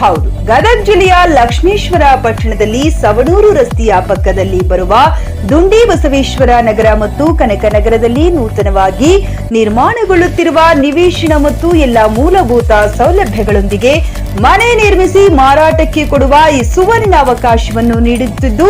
ಹೌದು. ಗದಗ ಜಿಲ್ಲೆಯ ಲಕ್ಷ್ಮೇಶ್ವರ ಪಟ್ಟಣದಲ್ಲಿ ಸವಣೂರು ರಸ್ತೆಯ ಪಕ್ಕದಲ್ಲಿ ಬರುವ ದುಂಡಿ ಬಸವೇಶ್ವರ ನಗರ ಮತ್ತು ಕನಕನಗರದಲ್ಲಿ ನೂತನವಾಗಿ ನಿರ್ಮಾಣಗೊಳ್ಳುತ್ತಿರುವ ನಿವೇಶನ ಮತ್ತು ಎಲ್ಲ ಮೂಲಭೂತ ಸೌಲಭ್ಯಗಳೊಂದಿಗೆ ಮನೆ ನಿರ್ಮಿಸಿ ಮಾರಾಟಕ್ಕೆ ಕೊಡುವ ಈ ಸುವರ್ಣ ಅವಕಾಶವನ್ನು ನೀಡುತ್ತಿದ್ದು,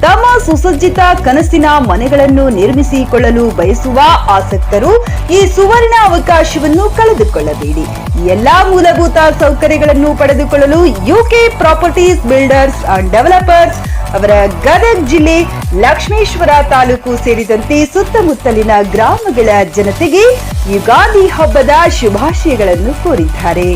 ತಮ್ಮ ಸುಸಜ್ಜಿತ ಕನಸಿನ ಮನೆಗಳನ್ನು ನಿರ್ಮಿಸಿಕೊಳ್ಳಲು ಬಯಸುವ ಆಸಕ್ತರು ಈ ಸುವರ್ಣ ಅವಕಾಶವನ್ನು ಕಳೆದುಕೊಳ್ಳಬೇಡಿ. ಎಲ್ಲಾ ಮೂಲಭೂತ ಸೌಕರ್ಯಗಳನ್ನು ಪಡೆದುಕೊಳ್ಳಲು UK Properties Builders and Developers ಅವರ ಗದಗ ಜಿಲ್ಲೆ ಲಕ್ಷ್ಮೇಶ್ವರ ತಾಲೂಕು ಸೇರಿದಂತೆ ಸುತ್ತಮುತ್ತಲಿನ ಗ್ರಾಮಗಳ ಜನತೆಗೆ ಯುಗಾದಿ ಹಬ್ಬದ ಶುಭಾಶಯಗಳನ್ನು ಕೋರಿದ್ದಾರೆ.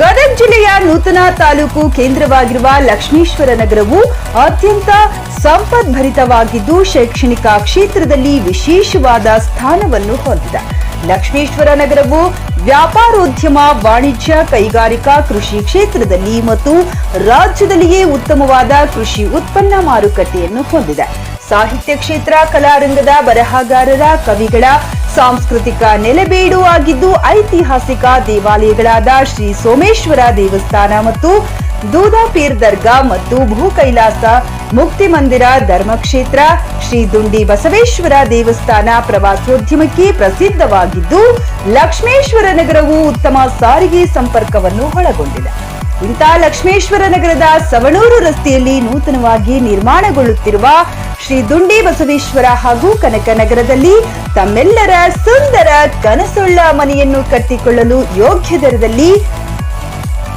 ಗದಗ ಜಿಲ್ಲೆಯ ನೂತನ ತಾಲೂಕು ಕೇಂದ್ರವಾಗಿರುವ ಲಕ್ಷ್ಮೇಶ್ವರ ನಗರವು ಅತ್ಯಂತ ಸಂಪದ್ಭರಿತವಾಗಿದ್ದು ಶೈಕ್ಷಣಿಕ ಕ್ಷೇತ್ರದಲ್ಲಿ ವಿಶೇಷವಾದ ಸ್ಥಾನವನ್ನು ಹೊಂದಿದೆ. ಲಕ್ಷ್ಮೀಶ್ವರ ನಗರವು ವ್ಯಾಪಾರೋದ್ಯಮ, ವಾಣಿಜ್ಯ, ಕೈಗಾರಿಕಾ, ಕೃಷಿ ಕ್ಷೇತ್ರದಲ್ಲಿ ಮತ್ತು ರಾಜ್ಯದಲ್ಲಿಯೇ ಉತ್ತಮವಾದ ಕೃಷಿ ಉತ್ಪನ್ನ ಮಾರುಕಟ್ಟೆಯನ್ನು ಹೊಂದಿದೆ. ಸಾಹಿತ್ಯ ಕ್ಷೇತ್ರ, ಕಲಾರಂಗದ ಬರಹಗಾರರ, ಕವಿಗಳ ಸಾಂಸ್ಕೃತಿಕ ನೆಲೆಬೇಡು ಆಗಿದ್ದು ಐತಿಹಾಸಿಕ ದೇವಾಲಯಗಳಾದ ಶ್ರೀ ಸೋಮೇಶ್ವರ ದೇವಸ್ಥಾನ ಮತ್ತು ದೂದಾಪೀರ್ ದರ್ಗಾ ಮತ್ತು ಭೂ ಕೈಲಾಸ ಮುಕ್ತಿ ಮಂದಿರ ಧರ್ಮಕ್ಷೇತ್ರ, ಶ್ರೀ ದುಂಡಿ ಬಸವೇಶ್ವರ ದೇವಸ್ಥಾನ ಪ್ರವಾಸೋದ್ಯಮಕ್ಕೆ ಪ್ರಸಿದ್ಧವಾಗಿದ್ದು ಲಕ್ಷ್ಮೇಶ್ವರ ನಗರವು ಉತ್ತಮ ಸಾರಿಗೆ ಸಂಪರ್ಕವನ್ನು ಒಳಗೊಂಡಿದೆ. ಇಂಥ ಲಕ್ಷ್ಮೇಶ್ವರ ನಗರದ ಸವಣೂರು ರಸ್ತೆಯಲ್ಲಿ ನೂತನವಾಗಿ ನಿರ್ಮಾಣಗೊಳ್ಳುತ್ತಿರುವ ಶ್ರೀ ದುಂಡಿ ಬಸವೇಶ್ವರ ಹಾಗೂ ಕನಕನಗರದಲ್ಲಿ ತಮ್ಮೆಲ್ಲರ ಸುಂದರ ಕನಸುಳ್ಳ ಮನೆಯನ್ನು ಕಟ್ಟಿಕೊಳ್ಳಲು ಯೋಗ್ಯ ದರದಲ್ಲಿ